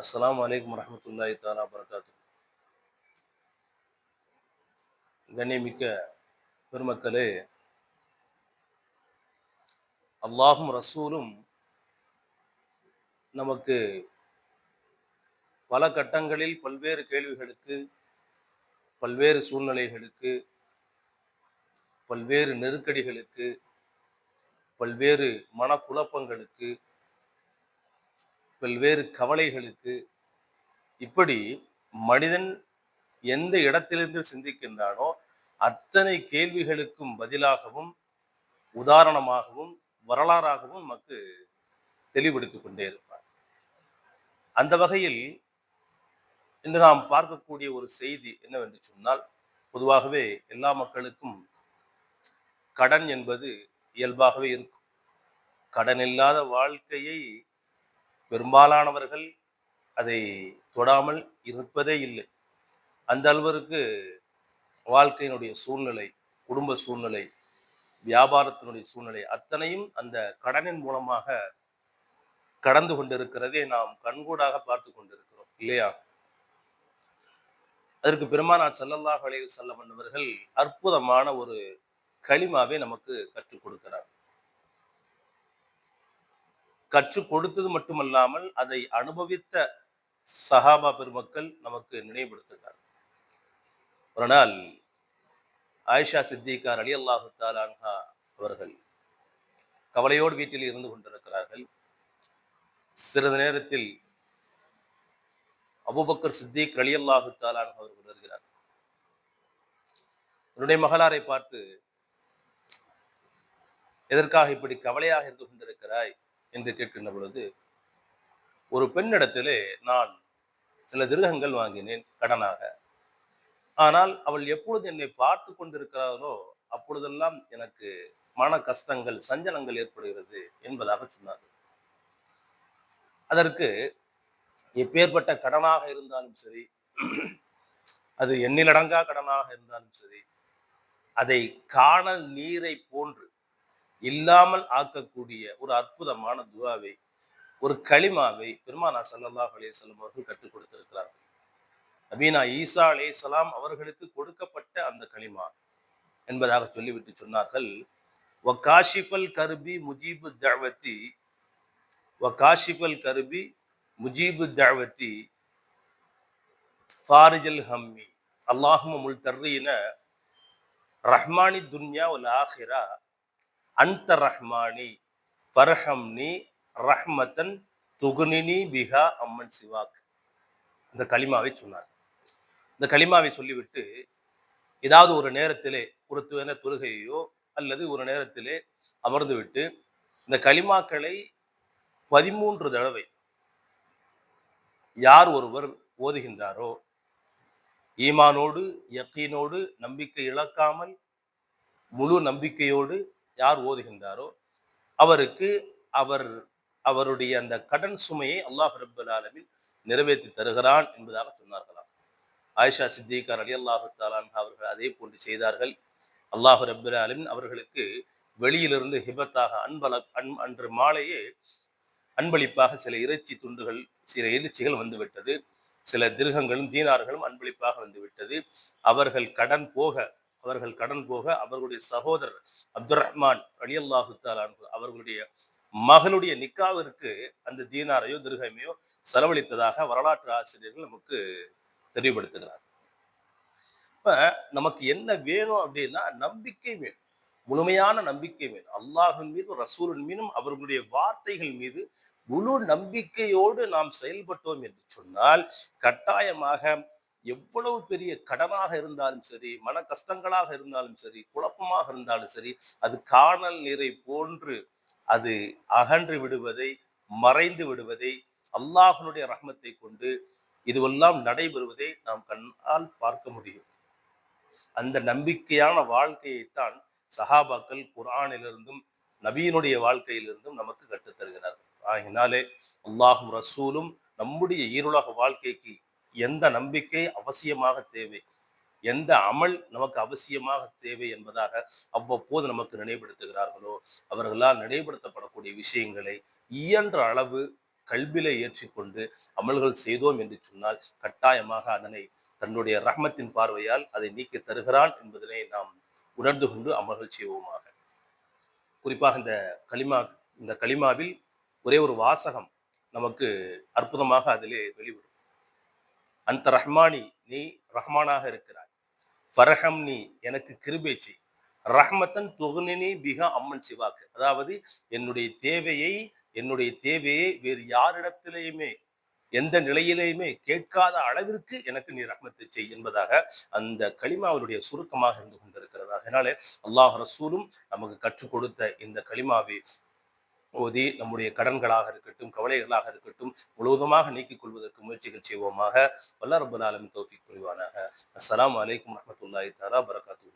அஸ்லாம் வலைக்கம் வரமத்துல்லாஹி தாலா வரகாத்து கண்ணியமிக்க பெருமக்களே அல்லாஹும் ரசூலும் நமக்கு பல கட்டங்களில் பல்வேறு கேள்விகளுக்கு பல்வேறு சூழ்நிலைகளுக்கு பல்வேறு நெருக்கடிகளுக்கு பல்வேறு மனக்குழப்பங்களுக்கு பல்வேறு கவலைகளுக்கு இப்படி மனிதன் எந்த இடத்திலிருந்து சிந்திக்கின்றானோ அத்தனை கேள்விகளுக்கும் பதிலாகவும் உதாரணமாகவும் வரலாறாகவும் நமக்கு தெளிவுபடுத்திக் கொண்டே இருப்பார். அந்த வகையில் இன்று நாம் பார்க்கக்கூடிய ஒரு செய்தி என்னவென்று சொன்னால் பொதுவாகவே எல்லா மக்களுக்கும் கடன் என்பது இயல்பாகவே இருக்கும். கடன் இல்லாத வாழ்க்கையை பெரும்பாலானவர்கள் அதை தொடாமல் இருப்பதே இல்லை. அந்த அளவிற்கு வாழ்க்கையினுடைய சூழ்நிலை குடும்ப சூழ்நிலை வியாபாரத்தினுடைய சூழ்நிலை அத்தனையும் அந்த கடனின் மூலமாக கடந்து கொண்டிருக்கிறதை நாம் கண்கூடாக பார்த்து கொண்டிருக்கிறோம் இல்லையா? அதற்கு பெருமானா ஸல்லல்லாஹு அலைஹி செல்லம் என்பவர்கள் அற்புதமான ஒரு களிமாவை நமக்கு கற்றுக் கொடுக்கிறார். கற்றுக் கொடுத்தது மட்டுமல்லாமல் அதை அனுபவித்த சஹாபா பெருமக்கள் நமக்கு நினைவுபடுத்துகிறார் ஒரு நாள் ஆயிஷா சித்திகார் அலி அல்லாஹு தாலான்ஹா அவர்கள் கவலையோடு வீட்டில் இருந்து கொண்டிருக்கிறார்கள். சிறிது நேரத்தில் அபுபக்கர் சித்திக் அலி அல்லாஹு தாலான் அவர்கள் வருகிறார். என்னுடைய மகளாரை பார்த்து எதற்காக இப்படி கவலையாக இருந்து கொண்டிருக்கிறாய்? என்று கேட்கின்ற பொழுது ஒரு பெண்ணிடத்திலே நான் சில திருகங்கள் வாங்கினேன் கடனாக. ஆனால் அவள் எப்பொழுது என்னை பார்த்து கொண்டிருக்கிறாரோ அப்பொழுதெல்லாம் எனக்கு மன கஷ்டங்கள் சஞ்சலங்கள் ஏற்படுகிறது என்பதாக சொன்னார் அதற்கு எப்பேற்பட்ட கடனாக இருந்தாலும் சரி அது எண்ணிலடங்கா கடனாக இருந்தாலும் சரி அதை காணல் நீரை போன்று இல்லாமல் ஆக்கக்கூடிய ஒரு அற்புதமான துவாவை ஒரு களிமாவை பெருமானா சல்லல்லாஹ் அலையம் அவர்கள் கற்றுக் கொடுத்திருக்கிறார்கள். நபீனா ஈசா அலே சலாம் அவர்களுக்கு கொடுக்கப்பட்ட அந்த களிமா என்பதாக சொல்லிவிட்டு சொன்னார்கள். வகாஷிஃபல் கர்பி முஜீபு தஅவத்தி வகாஷிஃபல் கருபி முஜீபு தஅவத்தி ஃபாரிஜல் ஹம்மி. அல்லாஹும முல் தர்றீன ரஹ்மானி துன்யா உல் ஆஹிரா அந்த ரஹ்மானி ஃபர்ஹம்னி ரஹ்மத்தன் துகுனினி பிஹா அம்மன் சிவாக். இந்த களிமாவை சொன்னார். இந்த களிமாவை சொல்லிவிட்டு ஏதாவது ஒரு நேரத்திலே ஒரு துவன தொழுகையோ அல்லது ஒரு நேரத்திலே அமர்ந்து விட்டு இந்த களிமாக்களை பதிமூன்று தடவை யார் ஒருவர் ஓதுகின்றாரோ ஈமானோடு யக்கீனோடு நம்பிக்கை இழக்காமல் முழு நம்பிக்கையோடு யார் ஓதுகின்றாரோ அவருக்கு அவர் அவருடைய அந்த கடன் சுமையை அல்லாஹ் ரபுல் ஆலமின் நிறைவேற்றி தருகிறான் என்பதாக சொன்னார்களாம். ஆயிஷா சித்திகார் அலி அல்லாஹு தாலான் அவர்கள் அதே போன்று செய்தார்கள். அல்லாஹு ரபுல் ஆலமின் அவர்களுக்கு வெளியிலிருந்து ஹிபத்தாக அன்பல அன் அன்று மாலையே அன்பளிப்பாக சில இறைச்சி துண்டுகள் சில இறைச்சிகள் வந்துவிட்டது. சில திருகங்களும் தீனார்களும் அன்பளிப்பாக வந்துவிட்டது. அவர்கள் கடன் போக அவர்கள் கடன் போக அவர்களுடைய சகோதரர் அப்துல் ரஹ்மான் அலி அல்லாஹு அவர்களுடைய மகளுடைய நிக்காவிற்கு அந்த தீனாரையோ திருகமையோ செலவழித்ததாக வரலாற்று ஆசிரியர்கள் நமக்கு தெளிவுபடுத்துகிறார் இப்ப நமக்கு என்ன வேணும் அப்படின்னா நம்பிக்கை வேணும். முழுமையான நம்பிக்கை வேணும். அல்லாஹின் மீது ரசூலின் மீதும் அவர்களுடைய வார்த்தைகள் மீது முழு நம்பிக்கையோடு நாம் செயல்பட்டோம் என்று சொன்னால் கட்டாயமாக எவ்வளவு பெரிய கடனாக இருந்தாலும் சரி மன கஷ்டங்களாக இருந்தாலும் சரி குழப்பமாக இருந்தாலும் சரி அது காணல் நீரை போன்று அது அகன்று விடுவதை மறைந்து விடுவதை அல்லாஹனுடைய ரஹ்மத்தை கொண்டு இதுவெல்லாம் நடைபெறுவதை நாம் கண்ணால் பார்க்க முடியும். அந்த நம்பிக்கையான வாழ்க்கையைத்தான் சஹாபாக்கள் குரானிலிருந்தும் நபியினுடைய வாழ்க்கையிலிருந்தும் நமக்கு கற்றுத்தருகிறார் ஆகினாலே அல்லாஹும் ரசூலும் நம்முடைய ஈருலக வாழ்க்கைக்கு எந்த நம்பிக்கை அவசியமாக தேவை? எந்த அமல் நமக்கு அவசியமாக தேவை என்பதாக அவ்வப்போது நமக்கு நினைவுபடுத்துகிறார்களோ? அவர்களால் நினைவுபடுத்தப்படக்கூடிய விஷயங்களை இயன்ற அளவு கல்வியில ஏற்றிக்கொண்டு அமல்கள் செய்தோம் என்று சொன்னால் கட்டாயமாக அதனை தன்னுடைய ரஹ்மத்தின் பார்வையால் அதை நீக்கி தருகிறான் என்பதனை நாம் உணர்ந்து கொண்டு அமல்கள் செய்வோமாக. குறிப்பாக இந்த களிமா இந்த களிமாவில் ஒரே ஒரு வாசகம் நமக்கு அற்புதமாக அதிலே வெளிவரும். அந்த ரஹ்மானி நீ ரஹ்மானாக இருக்கிறாய். ஃபரஹம் நீ எனக்கு கிருபை செய். ரஹ்மத்தன் துகுனினி பிகா அம்மன் சிவாக்கு. அதாவது என்னுடைய தேவையை என்னுடைய தேவையை வேறு யாரிடத்திலேயுமே எந்த நிலையிலேயுமே கேட்காத அளவிற்கு எனக்கு நீ ரஹ்மத்தை செய் என்பதாக அந்த களிமாவினுடைய சுருக்கமாக இருந்து கொண்டிருக்கிறதாக அதனால அல்லாஹ் ரசூலும் நமக்கு கற்றுக் கொடுத்த இந்த களிமாவை ஓதி நம்முடைய கடன்களாக இருக்கட்டும் கவலைகளாக இருக்கட்டும் முழுவதுமாக நீக்கிக் கொள்வதற்கு முயற்சிகள் செய்வோமாக. வல்ல ரபுல் ஆலமின் தௌஃபிக் புரிவானாக. அஸ்ஸலாமு அலைக்கும் ரஹமத்துல்லாஹி தாலா பரகாத்து